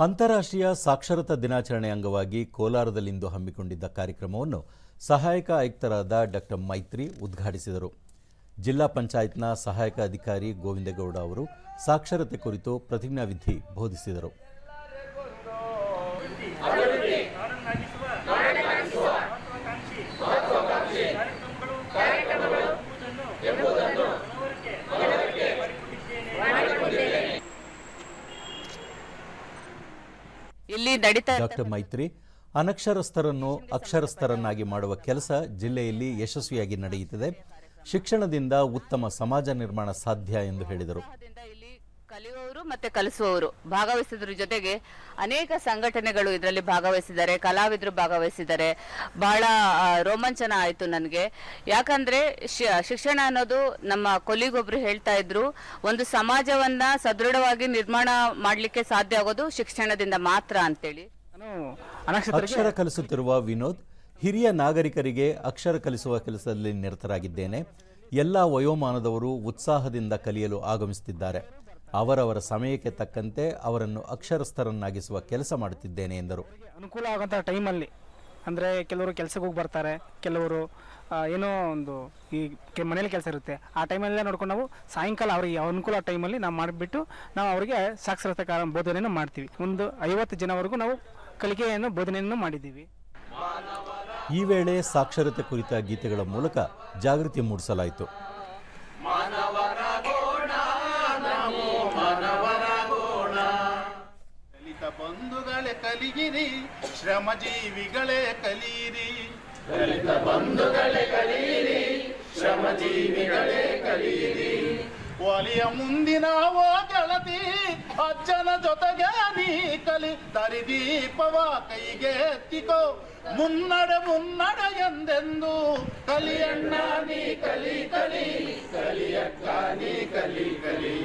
ಅಂತಾರಾಷ್ಟ್ರೀಯ ಸಾಕ್ಷರತಾ ದಿನಾಚರಣೆ ಅಂಗವಾಗಿ ಕೋಲಾರದಲ್ಲಿಂದು ಹಮ್ಮಿಕೊಂಡಿದ್ದ ಕಾರ್ಯಕ್ರಮವನ್ನು ಸಹಾಯಕ ಆಯುಕ್ತರಾದ ಡಾಕ್ಟರ್ ಮೈತ್ರಿ ಉದ್ಘಾಟಿಸಿದರು. ಜಿಲ್ಲಾ ಪಂಚಾಯತ್ನ ಸಹಾಯಕ ಅಧಿಕಾರಿ ಗೋವಿಂದಗೌಡ ಅವರು ಸಾಕ್ಷರತೆ ಕುರಿತು ಪ್ರತಿಜ್ಞಾವಿಧಿ ಬೋಧಿಸಿದರು. ಇಲ್ಲಿ ನಡೀತಾ ಡಾಕ್ಟರ್ ಮೈತ್ರಿ ಅನಕ್ಷರಸ್ಥರನ್ನು ಅಕ್ಷರಸ್ಥರನ್ನಾಗಿ ಮಾಡುವ ಕೆಲಸ ಜಿಲ್ಲೆಯಲ್ಲಿ ಯಶಸ್ವಿಯಾಗಿ ನಡೆಯುತ್ತಿದೆ. ಶಿಕ್ಷಣದಿಂದ ಉತ್ತಮ ಸಮಾಜ ನಿರ್ಮಾಣ ಸಾಧ್ಯ ಎಂದು ಹೇಳಿದರು. ಮತ್ತೆ ಕಲಿಸುವವರು. ಭಾಗವಹಿಸಿದ್ರ ಜೊತೆಗೆ ಅನೇಕ ಸಂಘಟನೆಗಳು ಇದರಲ್ಲಿ ಭಾಗವಹಿಸಿದ್ದಾರೆ ಕಲಾವಿದರು ಭಾಗವಹಿಸಿದ್ದಾರೆ. ಬಹಳ ರೋಮಾಂಚನ ಆಯಿತು ನನಗೆ. ಯಾಕಂದ್ರೆ ಶಿ- ಶಿಕ್ಷಣ ಅನ್ನೋದು ನಮ್ಮ ಕೊಲಿಗೊಬ್ರು ಹೇಳ್ತಾ ಇದ್ರು ಒಂದು ಸಮಾಜವನ್ನ ಸದೃಢವಾಗಿ ನಿರ್ಮಾಣ ಮಾಡಲಿಕ್ಕೆ ಸಾಧ್ಯ ಆಗೋದು ಶಿಕ್ಷಣದಿಂದ ಮಾತ್ರ ಅಂತೇಳಿ. ಅಕ್ಷರ ಕಲಿಸುತ್ತಿರುವ ವಿನೋದ್ ಹಿರಿಯ ನಾಗರಿಕರಿಗೆ ಅಕ್ಷರ ಕಲಿಸುವ ಕೆಲಸದಲ್ಲಿ ನಿರತರಾಗಿದ್ದೇನೆ. ಎಲ್ಲ ವಯೋಮಾನದವರು ಉತ್ಸಾಹದಿಂದ ಕಲಿಯಲು ಆಗಮಿಸುತ್ತಿದ್ದಾರೆ. ಅವರವರ ಸಮಯಕ್ಕೆ ತಕ್ಕಂತೆ ಅವರನ್ನು ಅಕ್ಷರಸ್ಥರನ್ನಾಗಿಸುವ ಕೆಲಸ ಮಾಡುತ್ತಿದ್ದೇನೆ ಎಂದರು. ಅನುಕೂಲ ಆಗೋಂಥ ಟೈಮಲ್ಲಿ ಅಂದರೆ ಕೆಲವರು ಕೆಲಸಕ್ಕೆ ಹೋಗಿ ಬರ್ತಾರೆ ಕೆಲವರು ಏನೋ ಒಂದು ಈ ಕೆ ಮನೇಲಿ ಕೆಲಸ ಇರುತ್ತೆ. ಆ ಟೈಮಲ್ಲೇ ನೋಡ್ಕೊಂಡು ನಾವು ಸಾಯಂಕಾಲ ಅವರಿಗೆ ಅನುಕೂಲ ಟೈಮಲ್ಲಿ ನಾವು ಮಾಡಿಬಿಟ್ಟು ನಾವು ಅವರಿಗೆ ಸಾಕ್ಷರತೆ ಕಾರ ಬೋಧನೆಯನ್ನು ಮಾಡ್ತೀವಿ. ಒಂದು ಐವತ್ತು ಜನವರೆಗೂ ನಾವು ಕಲಿಕೆಯನ್ನು ಬೋಧನೆಯನ್ನು ಮಾಡಿದ್ದೀವಿ. ಈ ವೇಳೆ ಸಾಕ್ಷರತೆ ಕುರಿತ ಗೀತೆಗಳ ಮೂಲಕ ಜಾಗೃತಿ ಮೂಡಿಸಲಾಯಿತು. ದಲಿತ ಬಂಧುಗಳೇ ಕಲಿಯಿರಿ ಶ್ರಮಜೀವಿಗಳೇ ಕಲಿಯಿರಿ. ಒಲಿಯ ಮುಂದಿನ ಓ ಗೆಳತಿ ಅಜ್ಜನ ಜೊತೆಗೆ ನೀ ಕಲಿ ತರಿದೀಪವ ಕೈಗೆ ಎತ್ತಿಕೋ. ಮುನ್ನಡೆ ಮುನ್ನಡೆ ಎಂದೆಂದು ಕಲಿಯಣ್ಣ ನೀ ಕಲಿ ಕಲಿ. ಕಲಿಯಕ್ಕ ನೀ ಕಲಿ ಕಲಿ.